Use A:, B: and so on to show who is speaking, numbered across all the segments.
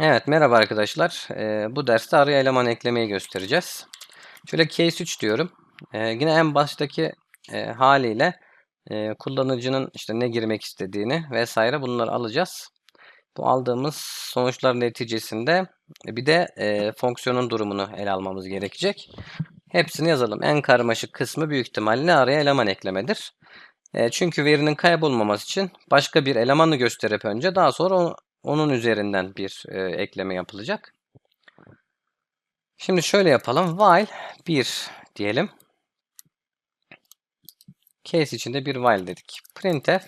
A: Evet, merhaba arkadaşlar. Ee, bu derste araya eleman eklemeyi göstereceğiz. Şöyle case 3 diyorum. Ee, yine en baştaki e, haliyle e, kullanıcının işte ne girmek istediğini vesaire bunları alacağız. Bu aldığımız sonuçlar neticesinde bir de e, fonksiyonun durumunu ele almamız gerekecek. Hepsini yazalım. En karmaşık kısmı büyük ihtimalle araya eleman eklemedir. E, çünkü verinin kaybolmaması için başka bir elemanı gösterip önce daha sonra onun üzerinden bir e, ekleme yapılacak. Şimdi şöyle yapalım. While 1 diyelim. Case içinde bir while dedik. Printf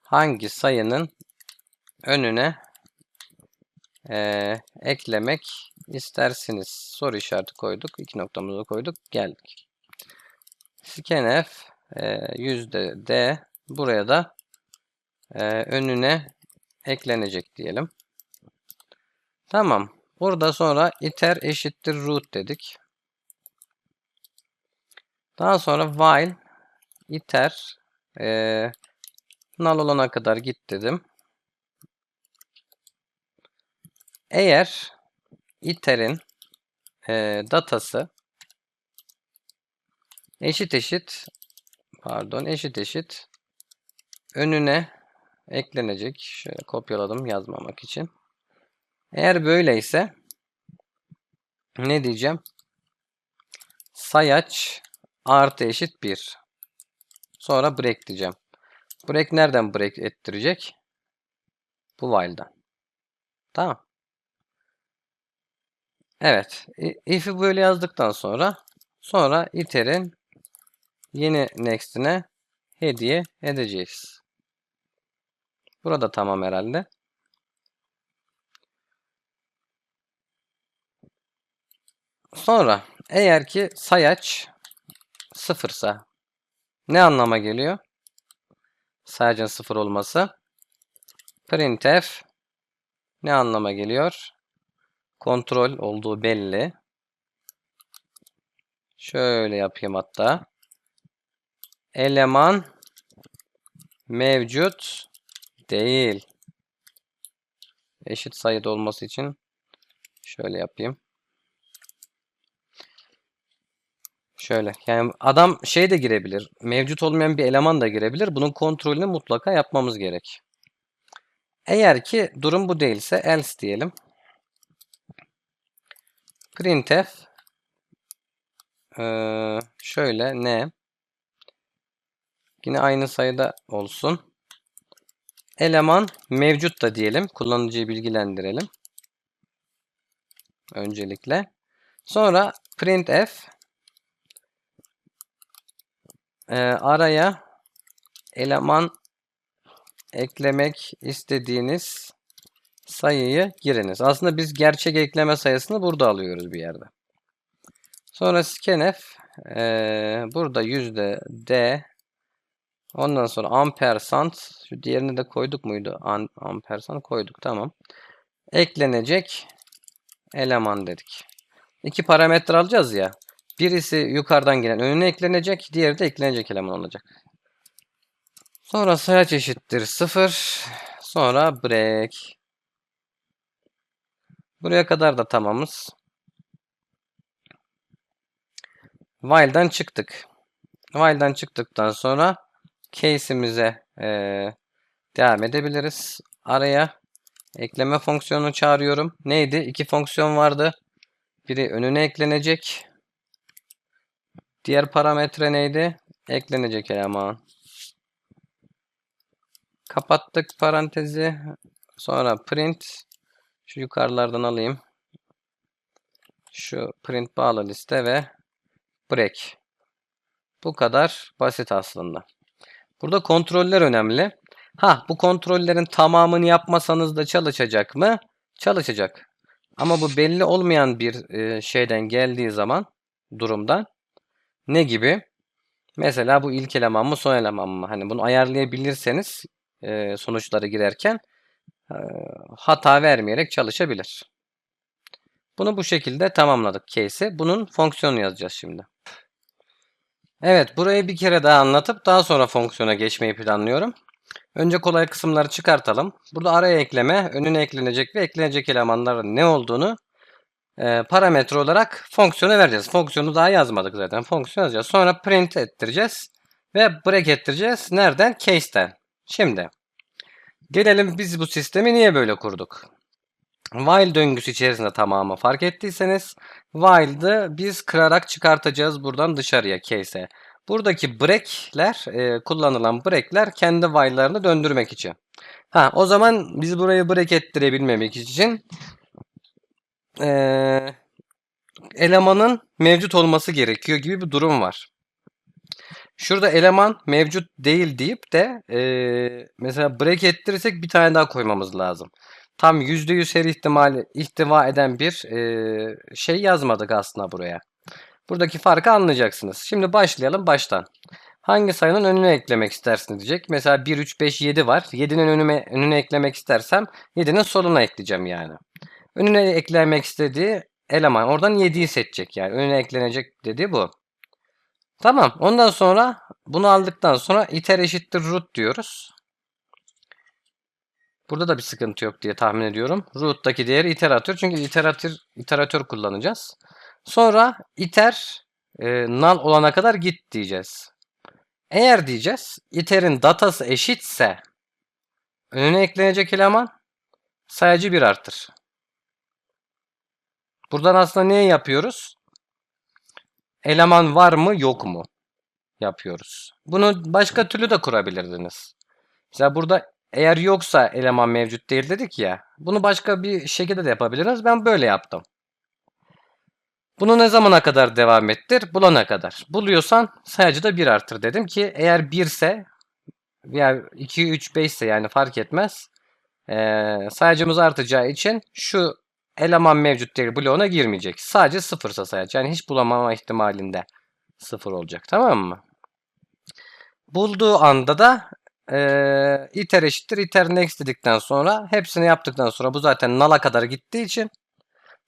A: hangi sayının önüne e, eklemek istersiniz? Soru işareti koyduk. iki noktamızı koyduk. Geldik. Scanf e, d buraya da e, önüne eklenecek diyelim. Tamam. Burada sonra iter eşittir root dedik. Daha sonra while iter e, null olana kadar git dedim. Eğer iter'in e, datası eşit eşit pardon eşit eşit önüne eklenecek. Şöyle kopyaladım yazmamak için. Eğer böyleyse ne diyeceğim? Sayaç artı eşit 1. Sonra break diyeceğim. Break nereden break ettirecek? Bu while'dan. Tamam. Evet. If'i böyle yazdıktan sonra sonra iter'in yeni next'ine hediye edeceğiz. Burada tamam herhalde. Sonra eğer ki sayaç sıfırsa ne anlama geliyor? Sayacın sıfır olması. Printf ne anlama geliyor? Kontrol olduğu belli. Şöyle yapayım hatta. Eleman mevcut değil. Eşit sayıda olması için şöyle yapayım. Şöyle yani adam şey de girebilir. Mevcut olmayan bir eleman da girebilir. Bunun kontrolünü mutlaka yapmamız gerek. Eğer ki durum bu değilse else diyelim. Printf ee, şöyle ne? Yine aynı sayıda olsun. Eleman mevcut da diyelim. Kullanıcıyı bilgilendirelim. Öncelikle. Sonra printf e, araya eleman eklemek istediğiniz sayıyı giriniz. Aslında biz gerçek ekleme sayısını burada alıyoruz bir yerde. Sonra scanf e, burada yüzde d ondan sonra ampersand şu diğerini de koyduk muydu? An, ampersand koyduk tamam. Eklenecek eleman dedik. İki parametre alacağız ya. Birisi yukarıdan gelen önüne eklenecek. Diğeri de eklenecek eleman olacak. Sonra sayaç eşittir 0. Sonra break. Buraya kadar da tamamız. While'dan çıktık. While'dan çıktıktan sonra case'imize e, devam edebiliriz. Araya ekleme fonksiyonunu çağırıyorum. Neydi? İki fonksiyon vardı. Biri önüne eklenecek. Diğer parametre neydi? Eklenecek eleman. Kapattık parantezi. Sonra print. Şu yukarılardan alayım. Şu print bağlı liste ve break. Bu kadar basit aslında. Burada kontroller önemli. Ha bu kontrollerin tamamını yapmasanız da çalışacak mı? Çalışacak. Ama bu belli olmayan bir e, şeyden geldiği zaman durumdan ne gibi? Mesela bu ilk eleman mı son eleman mı? Hani bunu ayarlayabilirseniz e, sonuçları girerken e, hata vermeyerek çalışabilir. Bunu bu şekilde tamamladık case'i. Bunun fonksiyonu yazacağız şimdi. Evet burayı bir kere daha anlatıp daha sonra fonksiyona geçmeyi planlıyorum. Önce kolay kısımları çıkartalım. Burada araya ekleme, önüne eklenecek ve eklenecek elemanların ne olduğunu e, parametre olarak fonksiyona vereceğiz. Fonksiyonu daha yazmadık zaten. Fonksiyon yazacağız. Sonra print ettireceğiz ve break ettireceğiz. Nereden? Case'ten. Şimdi gelelim biz bu sistemi niye böyle kurduk? While döngüsü içerisinde tamamı fark ettiyseniz while'dı biz kırarak çıkartacağız buradan dışarıya case'e. Buradaki break'ler, e, kullanılan break'ler kendi while'larını döndürmek için. Ha, o zaman biz burayı break ettirebilmemek için e, elemanın mevcut olması gerekiyor gibi bir durum var. Şurada eleman mevcut değil deyip de e, mesela break ettirirsek bir tane daha koymamız lazım. Tam %100 her ihtimali ihtiva eden bir e, şey yazmadık aslında buraya. Buradaki farkı anlayacaksınız. Şimdi başlayalım baştan. Hangi sayının önüne eklemek istersin diyecek. Mesela 1, 3, 5, 7 var. 7'nin önüme, önüne eklemek istersem 7'nin soluna ekleyeceğim yani. Önüne eklemek istediği eleman. Oradan 7'yi seçecek yani. Önüne eklenecek dediği bu. Tamam. Ondan sonra bunu aldıktan sonra iter eşittir root diyoruz. Burada da bir sıkıntı yok diye tahmin ediyorum. Root'taki değeri iteratör. Çünkü iteratör, iteratör kullanacağız. Sonra iter e, null olana kadar git diyeceğiz. Eğer diyeceğiz iter'in datası eşitse önüne eklenecek eleman sayacı bir artır. Buradan aslında ne yapıyoruz? Eleman var mı yok mu yapıyoruz. Bunu başka türlü de kurabilirdiniz. Mesela burada eğer yoksa eleman mevcut değil dedik ya. Bunu başka bir şekilde de yapabiliriz. Ben böyle yaptım. Bunu ne zamana kadar devam ettir? Bulana kadar. Buluyorsan sayacı da 1 artır dedim ki eğer 1 ise veya 2, 3, 5 ise yani fark etmez. Ee, sayacımız artacağı için şu eleman mevcut değil bloğuna girmeyecek. Sadece 0 ise sayacı. Yani hiç bulamama ihtimalinde 0 olacak. Tamam mı? Bulduğu anda da e, iter eşittir iter next dedikten sonra hepsini yaptıktan sonra bu zaten null'a kadar gittiği için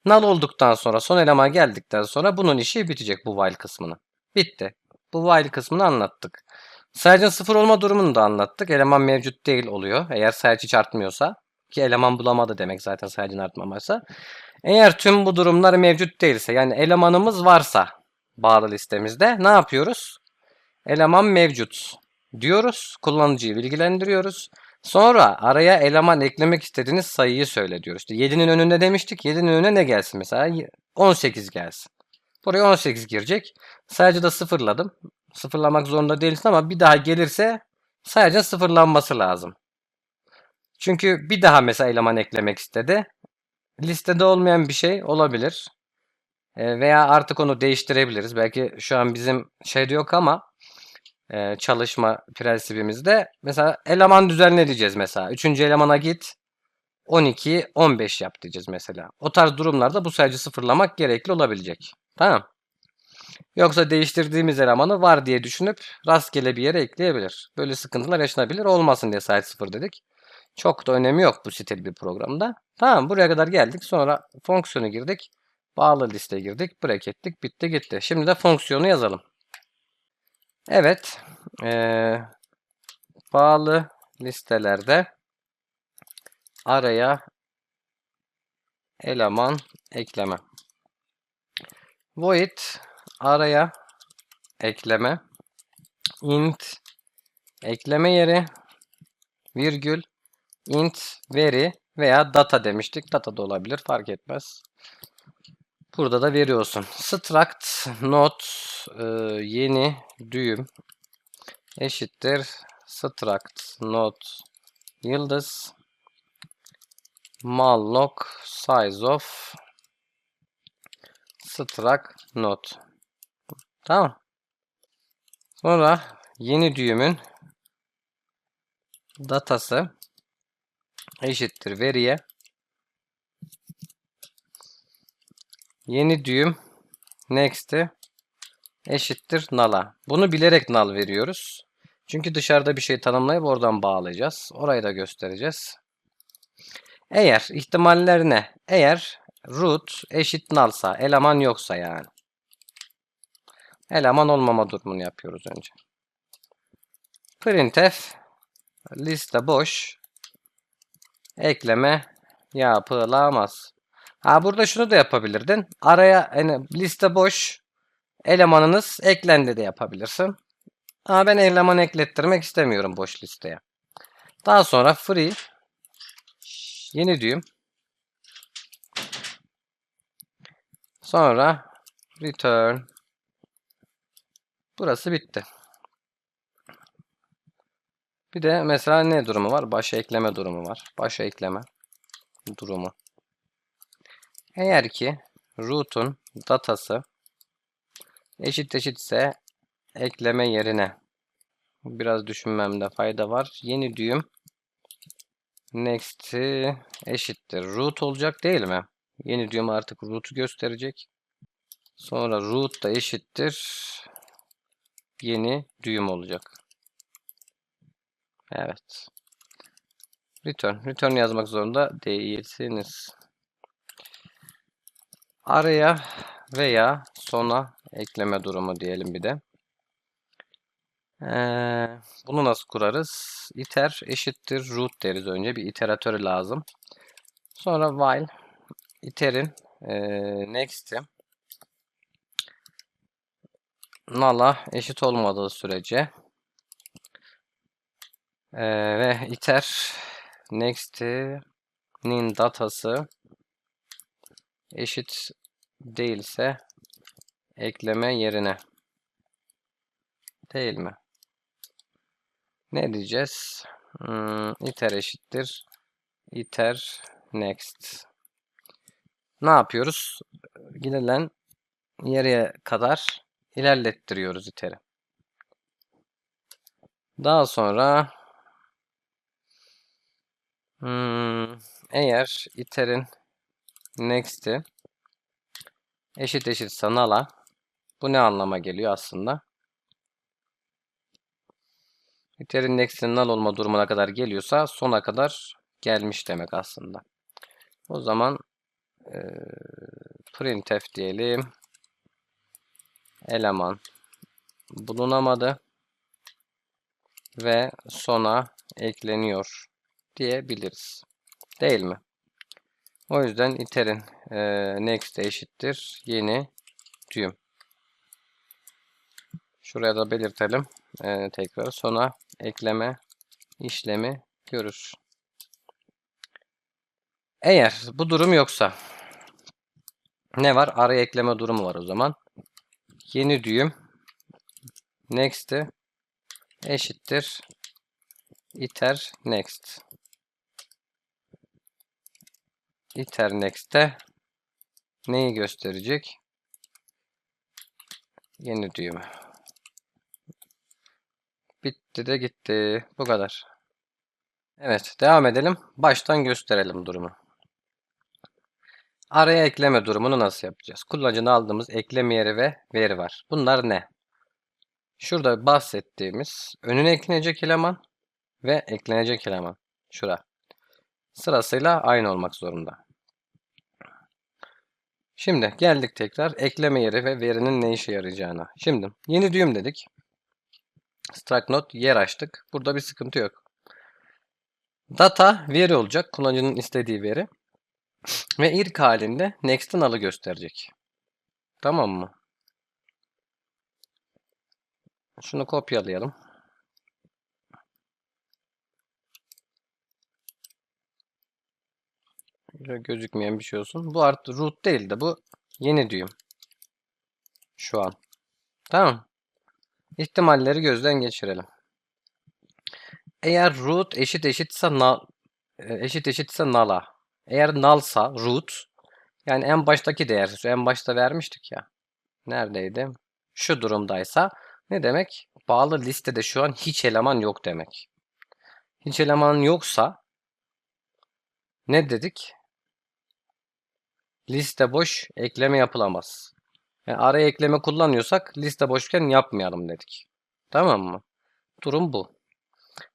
A: null olduktan sonra son eleman geldikten sonra bunun işi bitecek bu while kısmını. Bitti. Bu while kısmını anlattık. Sayacın sıfır olma durumunu da anlattık. Eleman mevcut değil oluyor. Eğer sayacı hiç artmıyorsa. Ki eleman bulamadı demek zaten sayacın artmaması. Eğer tüm bu durumlar mevcut değilse yani elemanımız varsa bağlı listemizde ne yapıyoruz? Eleman mevcut diyoruz. Kullanıcıyı bilgilendiriyoruz. Sonra araya eleman eklemek istediğiniz sayıyı söyle diyoruz. İşte 7'nin önünde demiştik. 7'nin önüne ne gelsin mesela? 18 gelsin. Buraya 18 girecek. Sadece de sıfırladım. Sıfırlamak zorunda değilsin ama bir daha gelirse sadece sıfırlanması lazım. Çünkü bir daha mesela eleman eklemek istedi. Listede olmayan bir şey olabilir. E, veya artık onu değiştirebiliriz. Belki şu an bizim şeyde yok ama e, çalışma prensibimizde mesela eleman düzenle diyeceğiz mesela. Üçüncü elemana git 12 15 yap diyeceğiz mesela. O tarz durumlarda bu sayıcı sıfırlamak gerekli olabilecek. Tamam. Yoksa değiştirdiğimiz elemanı var diye düşünüp rastgele bir yere ekleyebilir. Böyle sıkıntılar yaşanabilir. Olmasın diye sayı sıfır dedik. Çok da önemi yok bu siteli bir programda. Tamam buraya kadar geldik. Sonra fonksiyonu girdik. Bağlı liste girdik. Break ettik. Bitti gitti. Şimdi de fonksiyonu yazalım. Evet. Ee, bağlı listelerde araya eleman ekleme. Void araya ekleme int ekleme yeri virgül int veri veya data demiştik. Data da olabilir fark etmez. Burada da veriyorsun. Struct not e, yeni düğüm eşittir struct not yıldız malloc size of struct not. Tamam. Sonra yeni düğümün datası eşittir veriye yeni düğüm next'i eşittir null'a. Bunu bilerek null veriyoruz. Çünkü dışarıda bir şey tanımlayıp oradan bağlayacağız. Orayı da göstereceğiz. Eğer ihtimaller ne? Eğer root eşit nullsa, eleman yoksa yani. Eleman olmama durumunu yapıyoruz önce. Printf liste boş. Ekleme yapılamaz. Ha burada şunu da yapabilirdin. Araya hani liste boş elemanınız eklendi de yapabilirsin. Ama ben eleman eklettirmek istemiyorum boş listeye. Daha sonra free yeni düğüm. Sonra return. Burası bitti. Bir de mesela ne durumu var? Başa ekleme durumu var. Başa ekleme durumu. Eğer ki root'un datası eşit eşitse ekleme yerine biraz düşünmemde fayda var. Yeni düğüm next'i eşittir. Root olacak değil mi? Yeni düğüm artık root'u gösterecek. Sonra root da eşittir. Yeni düğüm olacak. Evet. Return. Return yazmak zorunda değilsiniz. Araya veya sona ekleme durumu diyelim bir de. Ee, bunu nasıl kurarız? iter eşittir root deriz önce. Bir iteratörü lazım. Sonra while iter'in e, next'i null'a eşit olmadığı sürece e, ve iter next'inin datası eşit değilse ekleme yerine değil mi? Ne diyeceğiz? Hmm, iter eşittir iter next. Ne yapıyoruz? Gidilen yere kadar ilerlettiriyoruz iteri. Daha sonra hmm, eğer iterin next'i eşit eşit sanala bu ne anlama geliyor aslında? iterin next'in null olma durumuna kadar geliyorsa sona kadar gelmiş demek aslında. O zaman e, printf diyelim. Eleman bulunamadı ve sona ekleniyor diyebiliriz. Değil mi? O yüzden iter'in e, next eşittir yeni düğüm. Şuraya da belirtelim. E, tekrar sona ekleme işlemi görür. Eğer bu durum yoksa ne var? Araya ekleme durumu var o zaman. Yeni düğüm next'i eşittir iter next. İter next'te neyi gösterecek? Yeni düğümü. Bitti de gitti. Bu kadar. Evet, devam edelim. Baştan gösterelim durumu. Araya ekleme durumunu nasıl yapacağız? Kullanıcının aldığımız ekleme yeri ve veri var. Bunlar ne? Şurada bahsettiğimiz önüne eklenecek eleman ve eklenecek eleman. Şura. Sırasıyla aynı olmak zorunda. Şimdi geldik tekrar ekleme yeri ve verinin ne işe yarayacağına. Şimdi yeni düğüm dedik. Struct yer açtık. Burada bir sıkıntı yok. Data veri olacak. Kullanıcının istediği veri. Ve ilk halinde next'in alı gösterecek. Tamam mı? Şunu kopyalayalım. Gözükmeyen bir şey olsun. Bu artı root değil de bu yeni düğüm. Şu an. Tamam. İhtimalleri gözden geçirelim. Eğer root eşit eşitse null, e, eşit eşitse null'a. Eğer nullsa root yani en baştaki değer en başta vermiştik ya. Neredeydi? Şu durumdaysa ne demek? Bağlı listede şu an hiç eleman yok demek. Hiç eleman yoksa ne dedik? Liste boş, ekleme yapılamaz. Yani araya ekleme kullanıyorsak liste boşken yapmayalım dedik. Tamam mı? Durum bu.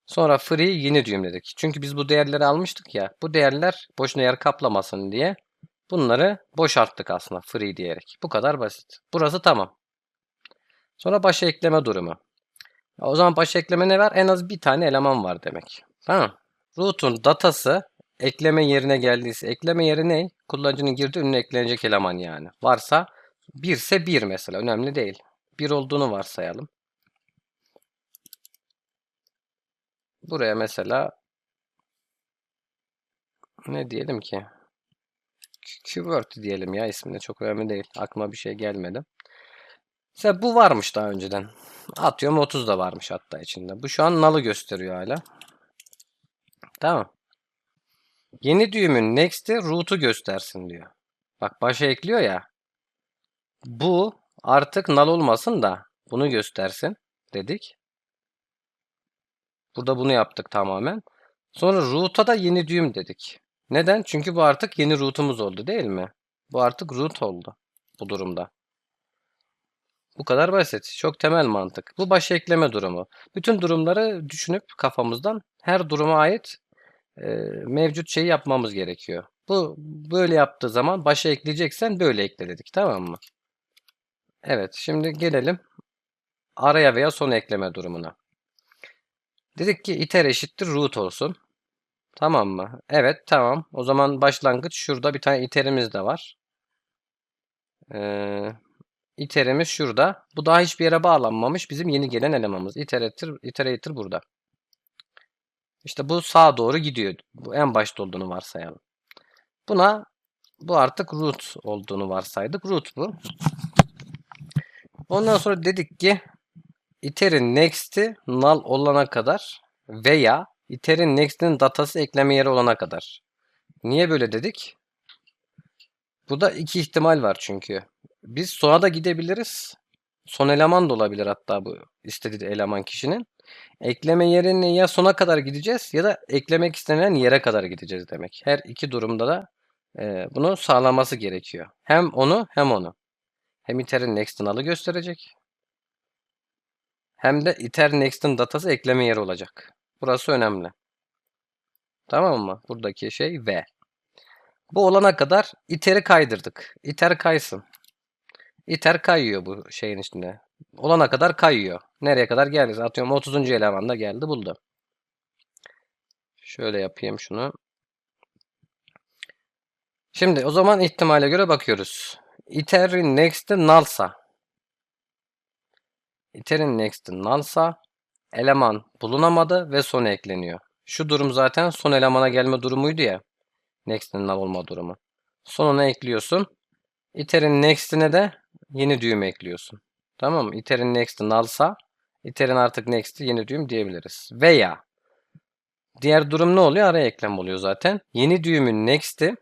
A: Sonra free yeni düğüm dedik. Çünkü biz bu değerleri almıştık ya. Bu değerler boşuna yer kaplamasın diye bunları boşalttık aslında free diyerek. Bu kadar basit. Burası tamam. Sonra başa ekleme durumu. O zaman baş ekleme ne var? En az bir tane eleman var demek. Tamam. Root'un datası ekleme yerine geldiyse ekleme yeri ne? Kullanıcının girdiği önüne eklenecek eleman yani. Varsa 1 ise 1 mesela önemli değil. 1 olduğunu varsayalım. Buraya mesela ne diyelim ki? Keyword diyelim ya ismine çok önemli değil. Aklıma bir şey gelmedi. Mesela bu varmış daha önceden. Atıyorum 30 da varmış hatta içinde. Bu şu an null'ı gösteriyor hala. Tamam. Yeni düğümün next'i root'u göstersin diyor. Bak başa ekliyor ya. Bu artık null olmasın da bunu göstersin dedik. Burada bunu yaptık tamamen. Sonra root'a da yeni düğüm dedik. Neden? Çünkü bu artık yeni root'umuz oldu değil mi? Bu artık root oldu bu durumda. Bu kadar basit. Çok temel mantık. Bu baş ekleme durumu. Bütün durumları düşünüp kafamızdan her duruma ait mevcut şeyi yapmamız gerekiyor. Bu böyle yaptığı zaman başa ekleyeceksen böyle ekle dedik. Tamam mı? Evet. Şimdi gelelim araya veya son ekleme durumuna. Dedik ki iter eşittir root olsun. Tamam mı? Evet tamam. O zaman başlangıç şurada bir tane iterimiz de var. Ee, iterimiz şurada. Bu daha hiçbir yere bağlanmamış. Bizim yeni gelen elemanımız. Iterator, iterator burada. İşte bu sağa doğru gidiyor. Bu en başta olduğunu varsayalım. Buna bu artık root olduğunu varsaydık. Root bu. Ondan sonra dedik ki iter'in next'i null olana kadar veya iter'in next'in datası ekleme yeri olana kadar. Niye böyle dedik? Burada iki ihtimal var çünkü. Biz sona da gidebiliriz. Son eleman da olabilir hatta bu istediği eleman kişinin. Ekleme yerine ya sona kadar gideceğiz ya da eklemek istenilen yere kadar gideceğiz demek. Her iki durumda da e, bunu sağlaması gerekiyor. Hem onu hem onu. Hem iter'in next'in alı gösterecek. Hem de iter next'in datası ekleme yeri olacak. Burası önemli. Tamam mı? Buradaki şey V. Bu olana kadar iter'i kaydırdık. İter kaysın. İter kayıyor bu şeyin içinde. Olana kadar kayıyor. Nereye kadar geldi? Atıyorum 30. elemanda geldi buldu. Şöyle yapayım şunu. Şimdi o zaman ihtimale göre bakıyoruz. Iter'in next'i null'sa iter'in next'i null'sa eleman bulunamadı ve sona ekleniyor. Şu durum zaten son elemana gelme durumuydu ya. Next'in null olma durumu. Sonuna ekliyorsun. Iter'in next'ine de yeni düğüm ekliyorsun. Tamam mı? Iter'in next'i null'sa iter'in artık next'i yeni düğüm diyebiliriz. Veya diğer durum ne oluyor? Araya eklem oluyor zaten. Yeni düğümün next'i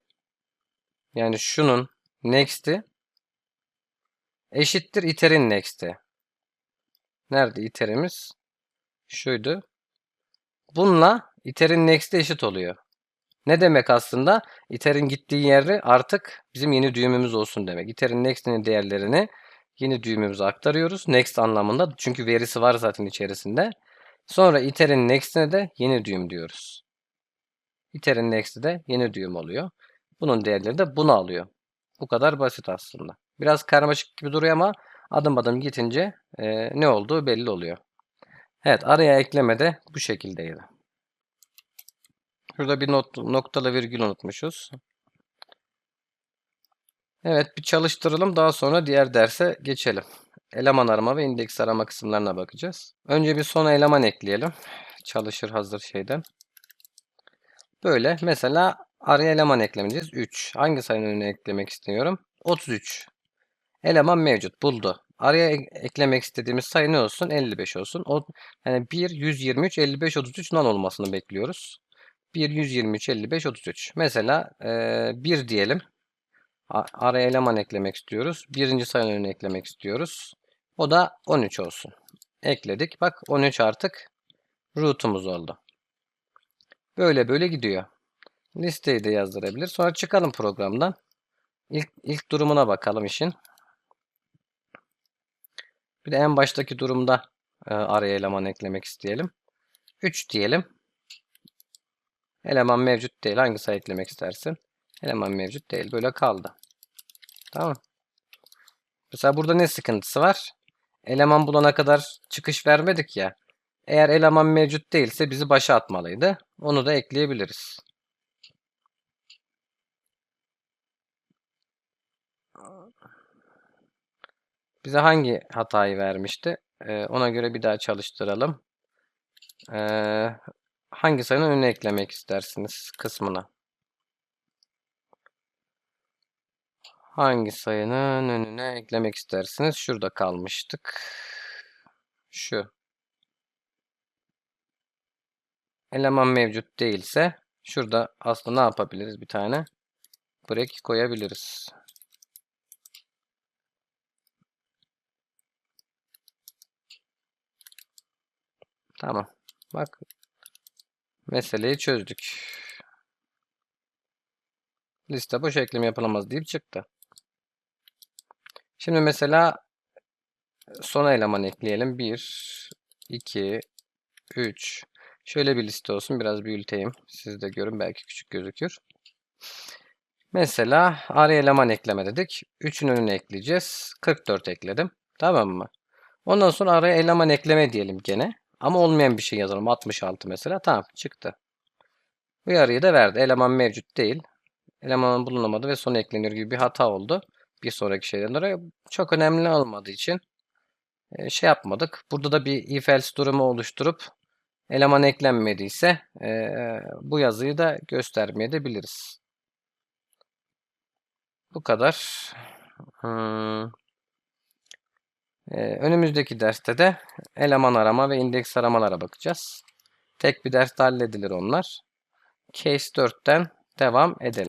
A: yani şunun next'i eşittir iter'in next'i. Nerede iter'imiz? Şuydu. Bununla iter'in next'i eşit oluyor. Ne demek aslında? iter'in gittiği yeri artık bizim yeni düğümümüz olsun demek. iter'in next'inin değerlerini yeni düğümümüze aktarıyoruz. Next anlamında. Çünkü verisi var zaten içerisinde. Sonra iter'in next'ine de yeni düğüm diyoruz. iter'in next'i de yeni düğüm oluyor. Bunun değerleri de bunu alıyor. Bu kadar basit aslında. Biraz karmaşık gibi duruyor ama adım adım gitince e, ne olduğu belli oluyor. Evet araya ekleme de bu şekildeydi. Şurada bir not, noktalı virgül unutmuşuz. Evet bir çalıştıralım daha sonra diğer derse geçelim. Eleman arama ve indeks arama kısımlarına bakacağız. Önce bir son eleman ekleyelim. Çalışır hazır şeyden. Böyle mesela araya eleman eklemeyeceğiz. 3. Hangi sayının önüne eklemek istiyorum? 33. Eleman mevcut. Buldu. Araya eklemek istediğimiz sayı ne olsun? 55 olsun. O, yani 1, 123, 55, 33 nan olmasını bekliyoruz. 1, 123, 55, 33. Mesela e, 1 diyelim. Araya eleman eklemek istiyoruz. Birinci sayının eklemek istiyoruz. O da 13 olsun. Ekledik. Bak 13 artık root'umuz oldu. Böyle böyle gidiyor. Listeyi de yazdırabilir. Sonra çıkalım programdan. İlk, ilk durumuna bakalım işin. Bir de en baştaki durumda e, araya eleman eklemek isteyelim. 3 diyelim. Eleman mevcut değil. Hangi sayı eklemek istersin? Eleman mevcut değil. Böyle kaldı. Tamam. Mesela burada ne sıkıntısı var? Eleman bulana kadar çıkış vermedik ya. Eğer eleman mevcut değilse bizi başa atmalıydı. Onu da ekleyebiliriz. Bize hangi hatayı vermişti? Ee, ona göre bir daha çalıştıralım. Ee, hangi sayının önüne eklemek istersiniz kısmına? Hangi sayının önüne eklemek istersiniz? Şurada kalmıştık. Şu. Eleman mevcut değilse şurada aslında ne yapabiliriz bir tane? Break koyabiliriz. Tamam. Bak. Meseleyi çözdük. Liste boş ekleme yapılamaz deyip çıktı. Şimdi mesela son eleman ekleyelim. 1, 2, 3. Şöyle bir liste olsun. Biraz büyüteyim. Siz de görün. Belki küçük gözükür. Mesela araya eleman ekleme dedik. 3'ün önüne ekleyeceğiz. 44 ekledim. Tamam mı? Ondan sonra araya eleman ekleme diyelim gene. Ama olmayan bir şey yazalım. 66 mesela. Tamam çıktı. Uyarıyı da verdi. Eleman mevcut değil. Elemanın bulunamadı ve son ekleniyor gibi bir hata oldu. Bir sonraki şeyden dolayı çok önemli olmadığı için şey yapmadık. Burada da bir if else durumu oluşturup eleman eklenmediyse bu yazıyı da göstermeye de biliriz. Bu kadar. Önümüzdeki derste de eleman arama ve indeks aramalara bakacağız. Tek bir derste halledilir onlar. Case 4'ten devam edelim.